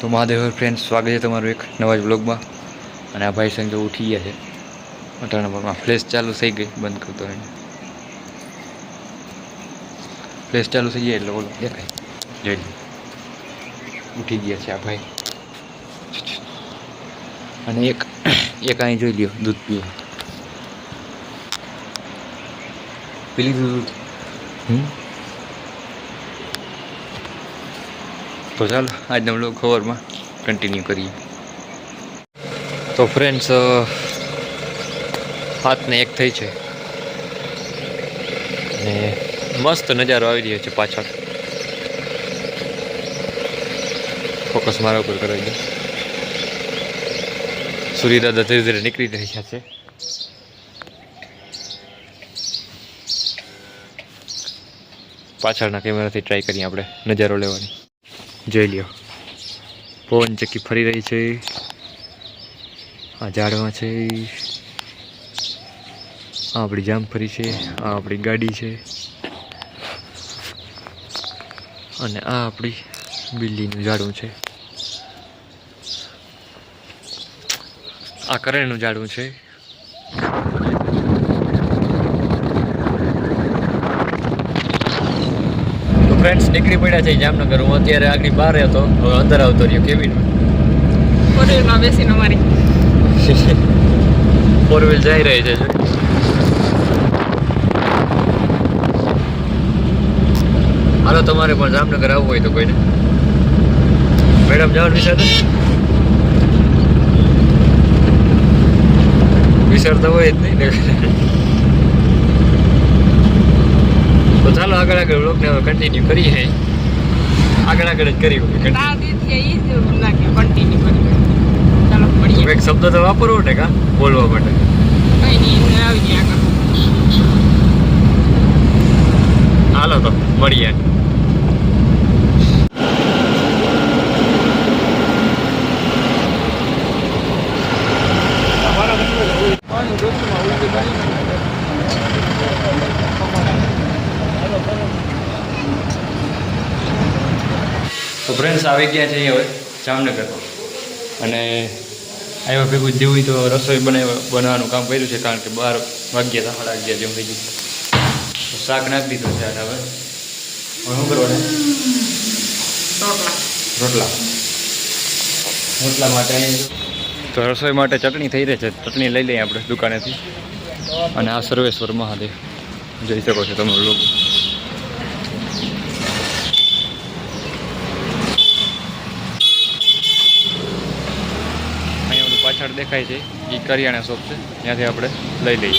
તો મહાદેવ ફ્રેન્ડ સ્વાગત છે તમારું એક નવા જ બ્લોગમાં અને આ ભાઈ તો ઉઠી ગયા છે. અટાણા પરમાં ફ્લેશ ચાલુ થઈ ગઈ, બંધ કરતો એને ફ્લેશ ચાલુ થઈ જાય એટલે બોલો, દેખાય. જોઈ ઉઠી ગયા છે આ ભાઈ. અને એક એક અહીં જોઈ લ્યો, દૂધ પીવે પીલી દૂધ. હમ? તો ચાલો, આજનો બ્લોગ ખબરમાં કન્ટિન્યુ કરીએ. તો ફ્રેન્ડ્સ હાથને એક થઈ છે. અને મસ્ત નજારો આવી રહ્યો છે પાછળ. ફોકસ મારા ઉપર કરાવી દો. સૂર્યદાદા ધીરે ધીરે નીકળી રહ્યા છે. પાછળના કેમેરાથી ટ્રાય કરીએ આપણે નજારો લેવાની. જોઈ લ્યો. પવન ચક્કી ફરી રહી છે. આ ઝાડમાં છે. આ આપણી જામફળી છે. આ આપણી ગાડી છે. અને આ આપણી બિલ્લીનું ઝાડું છે. આ કરેણનું ઝાડું છે. ફ્રેન્ડ્સ નીકળી પડ્યા છે જામનગર. હું અત્યારે આગળ બહાર હતો. હવે અંદર આવતો રહ્યો કેબિન ફોરવ્હીલમાં બેસીને અમારી. ફોર વ્હીલ જઈ રહી છે હાલો તમારે પણ જામનગર આવવું હોય તો કોઈને. મેડમ જવાનું વિચાર વિચારતા હોય જ નહીં ને તો ચાલો આગળ આગળ બ્લોગને હવે કન્ટિન્યુ હે આગળ આગળ જ કરી જ કન્ટિન્યુ કરી શબ્દ તો વાપરવો ને કા? બોલવા માટે. કઈ નહીં આવી ગયા આગળ હાલો તો મળીએ તો ફ્રેન્ડ્સ આવી ગયા છે હવે જામનગર અને આવ્યા ભેગું જેવું તો રસોઈ બનાવ બનાવવાનું કામ કર્યું છે કારણ કે બાર વાગ્યા હતા સાડા અગિયાર જેવું થઈ ગયું. શાક નાખી દીધું છે અને હવે. શું કરવાનું? રોટલા. રોટલા. રોટલા માટે તો રસોઈ માટે ચટણી થઈ રહી છે. ચટણી લઈ લઈએ આપણે દુકાનેથી. અને આ સર્વેશ્વર મહાદેવ. જઈ શકો છો તમે લોકો. પાછળ દેખાય છે. એ કરિયાણા શોપ છે. ત્યાંથી આપણે લઈ લઈએ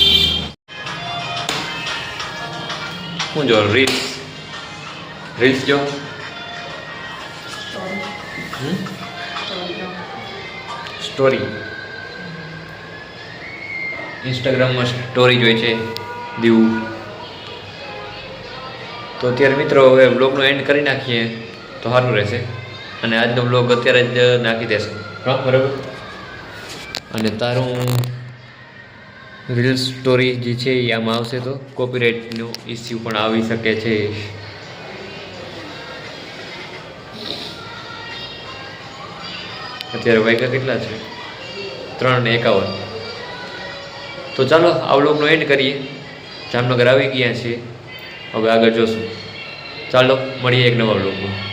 શું જો રીલ્સ રીલ્સ જો. સ્ટોરી ઇન્સ્ટાગ્રામમાં સ્ટોરી જોઈ છે દીવું. તો અત્યારે મિત્રો હવે બ્લોગનો એન્ડ કરી નાખીએ. તો સારું રહેશે. અને આજનો બ્લોગ અત્યારે જ નાખી દેશે. હા બરાબર. અને તારું રીલ્સ સ્ટોરી જે છે એ આમાં આવશે તો કોપીરાઇટનું ઇસ્યુ પણ આવી શકે છે. અત્યારે વાગ્યા કેટલા છે? ત્રણ એકાવન. તો ચાલો, આ વ્લોગનો એન્ડ કરીએ. જામનગર આવી ગયા છીએ. હવે આગળ જોશું. ચાલો, મળીએ એક નવા વ્લોગમાં